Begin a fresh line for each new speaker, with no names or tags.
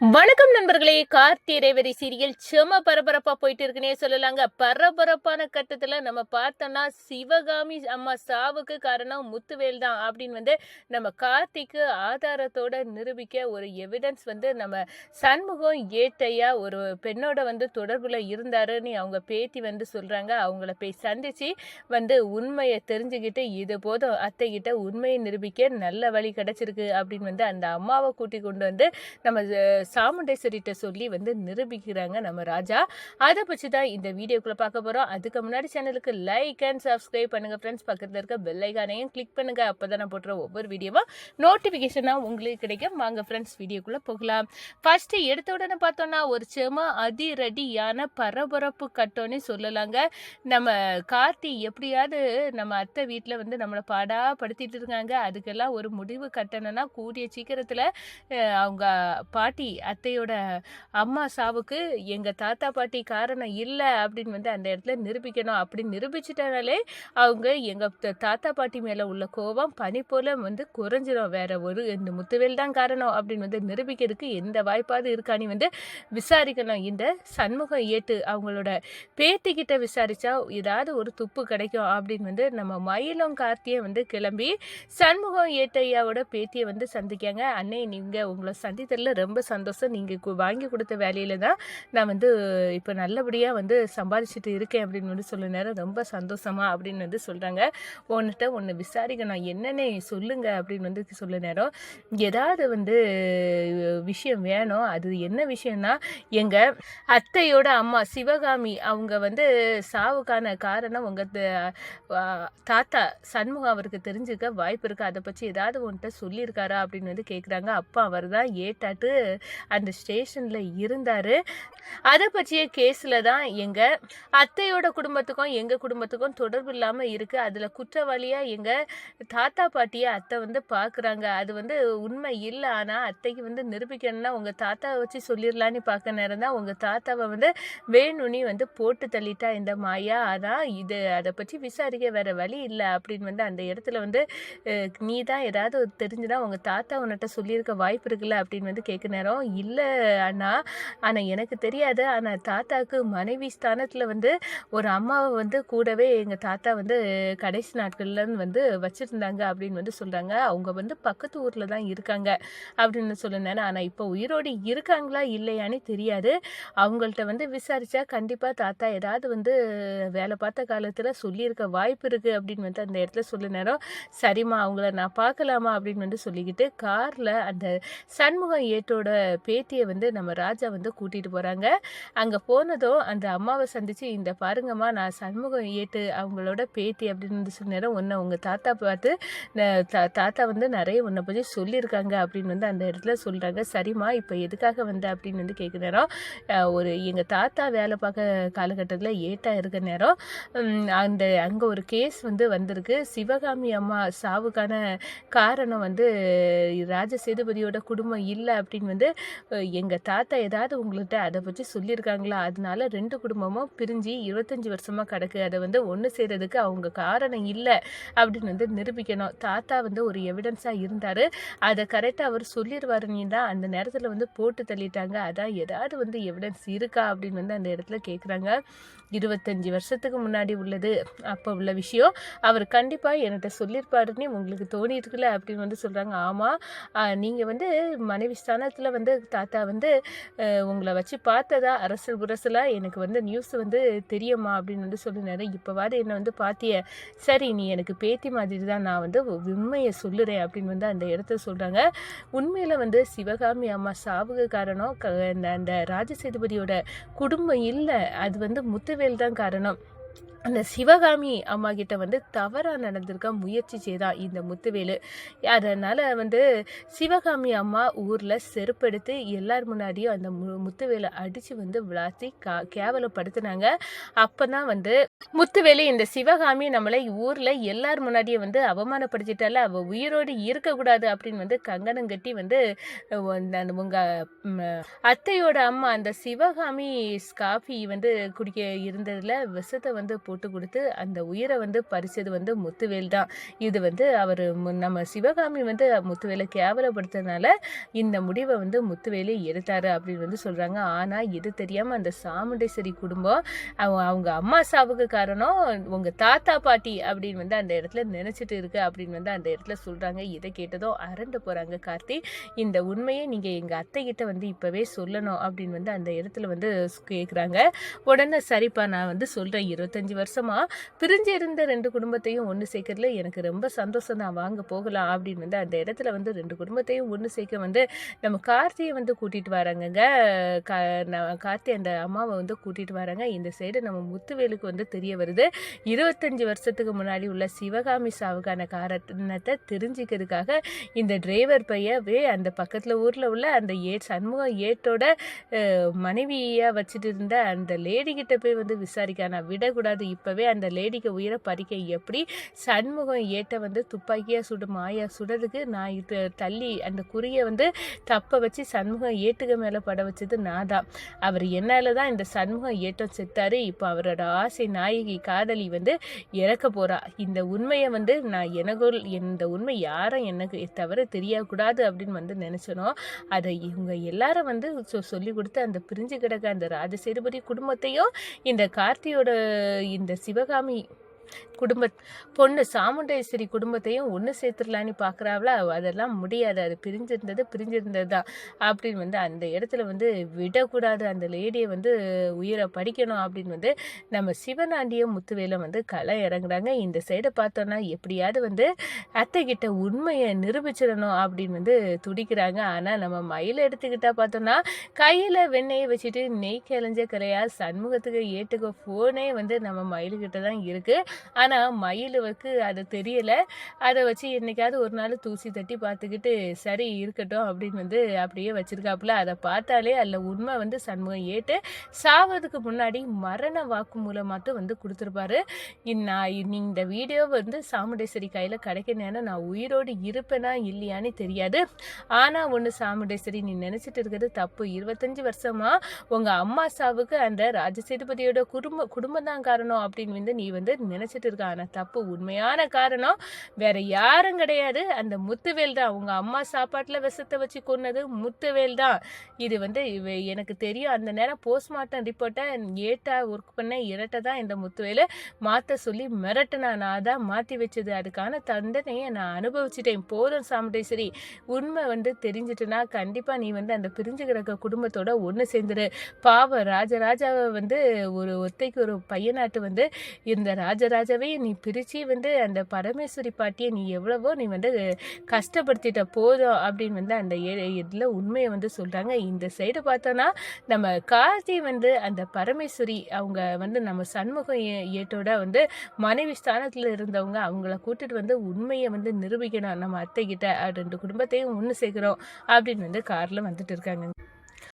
வணக்கம் நண்பர்களே கார்த்தி ரேவரி சீரியல் செம பரபரப்பா போயிட்டு இருக்குன்னே சொல்லலாங்க. பரபரப்பான கட்டத்துல நம்ம பார்த்தோம்னா சிவகாமி அம்மா சாவுக்கு காரணம் முத்துவேல் தான் அப்படின்னு வந்து நம்ம கார்த்திக்கு ஆதாரத்தோட நிரூபிக்க ஒரு எவிடன்ஸ் வந்து நம்ம சண்முகம் ஏட்டையா ஒரு பெண்ணோட வந்து தொடர்புல இருந்தாருன்னு அவங்க பேத்தி வந்து சொல்றாங்க. அவங்கள போய் சந்திச்சு வந்து உண்மையை தெரிஞ்சுக்கிட்டு இது போதும் அத்தைகிட்ட உண்மையை நிரூபிக்க நல்ல வழி கிடைச்சிருக்கு அப்படின்னு வந்து அந்த அம்மாவை கூட்டி கொண்டு வந்து நம்ம சாமுண்டேஸ்வரிகிட்ட சாமுண்டேஸ்வரிட்ட சொல்லி வந்து நிரூபிக்கிறாங்க நம்ம ராஜா. அதை பற்றி தான் இந்த வீடியோக்குள்ளே பார்க்க போகிறோம் அதுக்கு முன்னாடி சேனலுக்கு லைக் அண்ட் சப்ஸ்கிரைப் பண்ணுங்கள் ஃப்ரெண்ட்ஸ் பக்கத்தில் இருக்க பெல் கிளிக் பண்ணுங்கள் அப்போ தான் நான் போடுற ஒவ்வொரு வீடியோவும் நோட்டிஃபிகேஷனாக உங்களுக்கு கிடைக்கும். வாங்க ஃப்ரெண்ட்ஸ் வீடியோக்குள்ளே போகலாம். ஃபஸ்ட்டு எடுத்த உடனே பார்த்தோன்னா ஒரு செம அதிரடியான பரபரப்பு கட்டோன்னு சொல்லலாங்க. நம்ம கார்த்தி எப்படியாவது நம்ம அத்தை வீட்டில் வந்து நம்மளை பாடா படுத்திட்டு இருக்காங்க. அதுக்கெல்லாம் ஒரு முடிவு கட்டணும்னா கூடிய சீக்கிரத்தில் அவங்க பாட்டி அத்தையோட அம்மா சாவுக்கு எங்கள் தாத்தா பாட்டி காரணம் இல்லை அப்படின்னு வந்து அந்த இடத்துல நிரூபிக்கணும். அப்படி நிரூபிச்சிட்டனாலே அவங்க எங்கள் தாத்தா பாட்டி மேலே உள்ள கோபம் பனி போல் வந்து குறைஞ்சிரும். வேற ஒரு இந்த முத்துவேல் தான் காரணம் அப்படின்னு வந்து நிரூபிக்கிறதுக்கு எந்த வாய்ப்பாவது இருக்கான்னு வந்து விசாரிக்கணும். இந்த சண்முகம் ஏட்டு அவங்களோட பேத்திக்கிட்ட விசாரிச்சா ஏதாவது ஒரு துப்பு கிடைக்கும் அப்படின்னு வந்து நம்ம மயிலம் கார்த்தியை வந்து கிளம்பி சண்முகம் ஏட்டையாவோட பேத்தியை வந்து சந்திக்காங்க அன்னை நீங்கள் உங்களை சந்தித்ததில் ரொம்ப சந்தோஷம். சந்தோஷம் நீங்கள் வாங்கி கொடுத்த வேலையில் தான் நான் வந்து இப்போ நல்லபடியாக வந்து சம்பாதிச்சுட்டு இருக்கேன் அப்படின்னு வந்து சொல்ல நேரம் ரொம்ப சந்தோஷமா அப்படின்னு வந்து சொல்கிறாங்க உன்கிட்ட ஒன்று விசாரிக்கணும். என்னென்ன சொல்லுங்க அப்படின்னு வந்து சொல்ல நேரம் ஏதாவது வந்து விஷயம் வேணும். அது என்ன விஷயம்னா எங்கள் அத்தையோட அம்மா சிவகாமி அவங்க வந்து சாவுக்கான காரணம் உங்கள் தாத்தா சண்முகம் அவருக்கு தெரிஞ்சுக்க வாய்ப்பு இருக்குது அதை பற்றி ஏதாவது உன்கிட்ட சொல்லியிருக்காரா அப்படின்னு வந்து கேட்குறாங்க அப்பா அவர் தான் ஏட்டாட்டு அந்த ஸ்டேஷனில் இருந்தார். அதை பற்றிய கேஸில் தான் எங்கள் அத்தையோட குடும்பத்துக்கும் எங்கள் குடும்பத்துக்கும் தொடர்பு இல்லாமல் இருக்குது அதில் குற்றவாளியாக எங்கள் தாத்தா பாட்டியை அத்தை வந்து பார்க்குறாங்க அது வந்து உண்மை இல்லை. ஆனால் அத்தைக்கு வந்து நிரூபிக்கணும்னா உங்கள் தாத்தாவை வச்சு சொல்லிடலான்னு பார்க்க நேரம் தான் உங்கள் தாத்தாவை வந்து வேணும்னி வந்து போட்டு தள்ளிட்டா இந்த மாயா. அதான் இது. அதை பற்றி விசாரிக்க வேறு வழி இல்லை அப்படின்னு வந்து அந்த இடத்துல வந்து நீ தான் ஏதாவது தெரிஞ்சுதான் உங்கள் தாத்தா உன்கிட்ட சொல்லியிருக்க வாய்ப்பு இருக்குல்ல அப்படின்னு வந்து கேட்க நேரம் இல்லை அண்ணா. ஆனால் எனக்கு தெரியாது. ஆனால் தாத்தாவுக்கு மனைவி ஸ்தானத்தில் வந்து ஒரு அம்மாவை வந்து கூடவே எங்கள் தாத்தா வந்து கடைசி நாட்கள்லன்னு வந்து வச்சுருந்தாங்க அப்படின்னு வந்து சொல்கிறாங்க அவங்க வந்து பக்கத்து ஊரில் தான் இருக்காங்க அப்படின்னு சொல்லியிருந்தாங்க. ஆனால் இப்போ உயிரோடு இருக்காங்களா இல்லையான்னு தெரியாது. அவங்கள்ட்ட வந்து விசாரித்தா கண்டிப்பாக தாத்தா ஏதாவது வந்து வேலை பார்த்த காலத்தில் சொல்லியிருக்க வாய்ப்பு இருக்குது அப்படின்னு வந்து அந்த இடத்துல சொல்ல நேரம் சரிம்மா அவங்கள நான் பார்க்கலாமா அப்படின்னு வந்து சொல்லிக்கிட்டு காரில் அந்த சண்முகம் ஏட்டோட பேத்தியை வந்து நம்ம ராஜா வந்து கூட்டிகிட்டு போகிறாங்க அங்கே போனதும் அந்த அம்மாவை சந்தித்து இந்த பாருங்கம்மா நான் சண்முகம் ஏட்டு அவங்களோட பேத்தி அப்படின்னு வந்து சொன்ன நேரம் ஒன்று உங்கள் தாத்தா பார்த்து தா- தாத்தா வந்து நிறைய உன்னை பற்றி சொல்லியிருக்காங்க அப்படின்னு வந்து அந்த இடத்துல சொல்கிறாங்க சரிம்மா இப்போ எதுக்காக வந்த? அப்படின்னு வந்து கேட்குற நேரம் ஒரு எங்கள் தாத்தா வேலை பார்க்க காலகட்டத்தில் ஏட்டாக இருக்க நேரம் அந்த அங்கே ஒரு கேஸ் வந்து வந்திருக்கு. சிவகாமி அம்மா சாவுக்கான காரணம் வந்து ராஜ சேதுபதியோட குடும்பம் இல்லை அப்படின்னு வந்து எங்கள் தாத்தா ஏதாவது உங்கள்கிட்ட அதை பற்றி சொல்லியிருக்காங்களா அதனால ரெண்டு குடும்பமும் பிரிஞ்சு இருபத்தஞ்சி வருஷமாக கிடக்கு. அதை வந்து ஒன்று செய்கிறதுக்கு அவங்க காரணம் இல்லை அப்படின்னு வந்து நிரூபிக்கணும். தாத்தா வந்து ஒரு எவிடன்ஸாக இருந்தார். அதை கரெக்டாக அவர் சொல்லிடுவாருன்னு தான் அந்த நேரத்தில் வந்து போட்டு தள்ளிட்டாங்க. அதான் ஏதாவது வந்து எவிடன்ஸ் இருக்கா அப்படின்னு வந்து அந்த இடத்துல கேட்குறாங்க இருபத்தஞ்சி வருஷத்துக்கு முன்னாடி உள்ளது. அப்போ உள்ள விஷயம். அவர் கண்டிப்பாக என்கிட்ட சொல்லியிருப்பாருன்னு உங்களுக்கு தோணியிருக்குல்ல அப்படின்னு வந்து சொல்கிறாங்க ஆமாம் நீங்கள் வந்து மனைவி ஸ்தானத்தில் வந்து தாத்தா வந்து உங்களை வச்சு பார்த்ததா? அரசல் புரசலாக எனக்கு வந்து நியூஸ் வந்து தெரியுமா? அப்படின்னு வந்து சொல்லினாரு. இப்போவாது என்னை வந்து பார்த்திய சரி நீ எனக்கு பேத்தி மாதிரி தான் நான் வந்து உண்மையை சொல்லுறேன் அப்படின்னு வந்து அந்த இடத்த சொல்கிறாங்க உண்மையில் வந்து சிவகாமி அம்மா சாவுக்கு காரணம் க- அந்த அந்த ராஜசேதுபதியோட குடும்பம் இல்லை. அது வந்து முத்துவேல் தான் காரணம். அந்த சிவகாமி அம்மா கிட்ட வந்து தவறாக நடந்திருக்க முயற்சி செய்தான் இந்த முத்துவேலு. அதனால் வந்து சிவகாமி அம்மா ஊரில் செருப்பெடுத்து எல்லார் முன்னாடியும் அந்த மு முத்துவேலை அடித்து வந்து விளாத்தி கா கேவலப்படுத்தினாங்க. அப்போ தான் வந்து முத்துவேலு இந்த சிவகாமி நம்மளை ஊரில் எல்லார் முன்னாடியும் வந்து அவமானப்படுத்திட்டால அவள் உயிரோடு இருக்கக்கூடாது அப்படின்னு வந்து கங்கணம் கட்டி வந்து உங்கள் அத்தையோட அம்மா அந்த சிவகாமி காஃபி வந்து குடிக்க இருந்ததில் விஷத்தை வந்து போட்டு கொடுத்து அந்த உயிரை வந்து பறிச்சது வந்து முத்துவேல் தான். இது வந்து அவர் நம்ம சிவகாமி வந்து முத்துவேலை கேவலப்படுத்துறதுனால இந்த முடிவை வந்து முத்துவேலே எடுத்தாரு அப்படின்னு வந்து சொல்கிறாங்க ஆனால் இது தெரியாமல் அந்த சாமுண்டேஸ்வரி குடும்பம் அவங்க அவங்க அம்மா சாவுக்கு காரணம் உங்கள் தாத்தா பாட்டி அப்படின்னு வந்து அந்த இடத்துல நினச்சிட்டு இருக்கு அப்படின்னு வந்து அந்த இடத்துல சொல்கிறாங்க இதை கேட்டதும் அரண்டு போகிறாங்க கார்த்தி. இந்த உண்மையை நீங்கள் எங்கள் அத்தைக்கிட்ட வந்து இப்போவே சொல்லணும் அப்படின்னு வந்து அந்த இடத்துல வந்து கேட்குறாங்க உடனே சரிப்பா நான் வந்து சொல்கிறேன் இருபத்தஞ்சி வருஷமா பிரிஞ்சு இருந்த ரெண்டு குடும்பத்தையும் ஒன்று சேர்க்கறதுல எனக்கு ரொம்ப சந்தோஷம் தான். வாங்க போகலாம் அப்படின்னு வந்து அந்த இடத்துல வந்து ரெண்டு குடும்பத்தையும் ஒன்று சேர்க்க வந்து நம்ம கார்த்தியை வந்து கூட்டிகிட்டு வராங்கங்க. நான் கார்த்தி அந்த அம்மாவை வந்து கூட்டிகிட்டு வராங்க. இந்த சைடு நம்ம முத்துவேலுக்கு வந்து தெரிய வருது. இருபத்தஞ்சி வருஷத்துக்கு முன்னாடி உள்ள சிவகாமி சாவுக்கான காரணத்தை தெரிஞ்சுக்கிறதுக்காக இந்த டிரைவர் பையவே அந்த பக்கத்தில் ஊரில் உள்ள அந்த ஏ சண்முகம் ஏட்டோட மனைவியாக வச்சுட்டு இருந்த அந்த லேடி கிட்ட போய் வந்து விசாரிக்க. நான் விடக்கூடாது. இப்போவே அந்த லேடிக்கு உயிரை பறிக்க எப்படி சண்முகம் ஏட்ட வந்து துப்பாக்கியாக சுடு மாயா சுடுறதுக்கு நான் இது தள்ளி அந்த குறியை வந்து தப்ப வச்சு சண்முகம் ஏட்டுக்கு மேலே பட வச்சது நான் தான் அவர் என்னால் தான் இந்த சண்முகம் ஏட்டம் செத்தாரு. இப்போ அவரோட ஆசை நாயகி காதலி வந்து இறக்க போகிறா இந்த உண்மையை வந்து நான் எனக்குள் இந்த உண்மை யாரும் எனக்கு தவிர தெரியக்கூடாது அப்படின்னு வந்து நினச்சனோ அதை இவங்க எல்லாரும் வந்து சொல்லி கொடுத்து அந்த பிரிஞ்சு கிடக்க அந்த ராஜசேதுபதி குடும்பத்தையும் இந்த கார்த்தியோட இந்த சிவகாமி குடும்ப பொண்ணு சாமுண்டேஸ்வரி குடும்பத்தையும் ஒன்று சேர்த்துடலான்னு பார்க்குறாங்களா அதெல்லாம் முடியாது. அது பிரிஞ்சிருந்தது பிரிஞ்சிருந்தது தான் அப்படின்னு வந்து அந்த இடத்துல வந்து விடக்கூடாது. அந்த லேடியை வந்து உயிரை படிக்கணும் அப்படின்னு வந்து நம்ம சிவனாண்டியும் முத்துவேலும் வந்து களை இறங்குறாங்க. இந்த சைடை பார்த்தோன்னா எப்படியாவது வந்து அத்தை கிட்ட உண்மையை நிரூபிச்சிடணும் அப்படின்னு வந்து துடிக்கிறாங்க. ஆனால் நம்ம மயில் எடுத்துக்கிட்டா பார்த்தோன்னா கையில் வெண்ணெயை வச்சுட்டு நெய் கிளஞ்ச கரையா சண்முகத்துக்கு ஏட்டுக்க ஃபோனே வந்து நம்ம மயிலுக்கிட்ட தான் இருக்குது ஆனால் மயிலுவுக்கு அது தெரியலை. அதை வச்சு என்னைக்காவது ஒரு நாள் தூசி தட்டி பார்த்துக்கிட்டு சரி இருக்கட்டும் அப்படின்னு வந்து அப்படியே வச்சுருக்காப்புல. அதை பார்த்தாலே அதில் உண்மை வந்து சண்முகம் ஏட்டு சாவதுக்கு முன்னாடி மரண வாக்கு மூலமாகட்டும் வந்து கொடுத்துருப்பாரு. நான் இந்த வீடியோ வந்து சாமுண்டேஸ்வரி கையில் கிடைக்க நேரம் நான் உயிரோடு இருப்பேனா இல்லையான்னு தெரியாது. ஆனால் ஒன்று சாமுண்டேஸ்வரி நீ நினச்சிட்டு இருக்கிறது தப்பு. இருபத்தஞ்சி வருஷமாக உங்கள் அம்மா சாவுக்கு அந்த ராஜசேதுபதியோட குடும்ப குடும்பம் தான் காரணம் அப்படின்னு வந்து நீ வந்து நினச்சிட்டு இருக்கான் ஆனால் தப்பு உண்மையான காரணம் வேற யாரும் கிடையாது. அந்த முத்துவேல் தான். உங்கள் அம்மா சாப்பாட்டில் விஷத்தை வச்சு கொன்னது முத்துவேல் தான். இது வந்து எனக்கு தெரியும். அந்த நேரம் போஸ்ட்மார்ட்டம் ரிப்போர்ட்டை ஏட்டா ஒர்க் பண்ண இரட்டை தான் இந்த முத்துவேல். மாற்ற சொல்லி மிரட்டினா நான் தான் மாற்றி வச்சது. அதுக்கான தண்டனையை நான் அனுபவிச்சிட்டேன். போதும் சாமுண்டேஸ்வரி. உண்மை வந்து தெரிஞ்சிட்டுனா கண்டிப்பாக நீ வந்து அந்த பிரிஞ்சு கிடக்க குடும்பத்தோட ஒன்று சேர்ந்துரு. பாவ ராஜராஜாவை வந்து ஒரு ஒத்தைக்கு ஒரு பையனாட்டு வந்து இந்த ராஜாவே நீ பிரித்து வந்து அந்த பரமேஸ்வரி பாட்டியை நீ எவ்வளவோ நீ வந்து கஷ்டப்படுத்திட்ட போதும் அப்படின்னு வந்து அந்த இதில் உண்மையை வந்து சொல்கிறாங்க இந்த சைடு பார்த்தோன்னா நம்ம கார்த்தி வந்து அந்த பரமேஸ்வரி அவங்க வந்து நம்ம சண்முகம் ஏட்டோட வந்து மனைவி ஸ்தானத்தில் இருந்தவங்க அவங்கள கூட்டிட்டு வந்து உண்மையை வந்து நிரூபிக்கணும். நம்ம அத்தைக்கிட்ட ரெண்டு குடும்பத்தையும் ஒன்று சேர்க்குறோம் அப்படின்னு வந்து காரில் வந்துட்டு இருக்காங்க.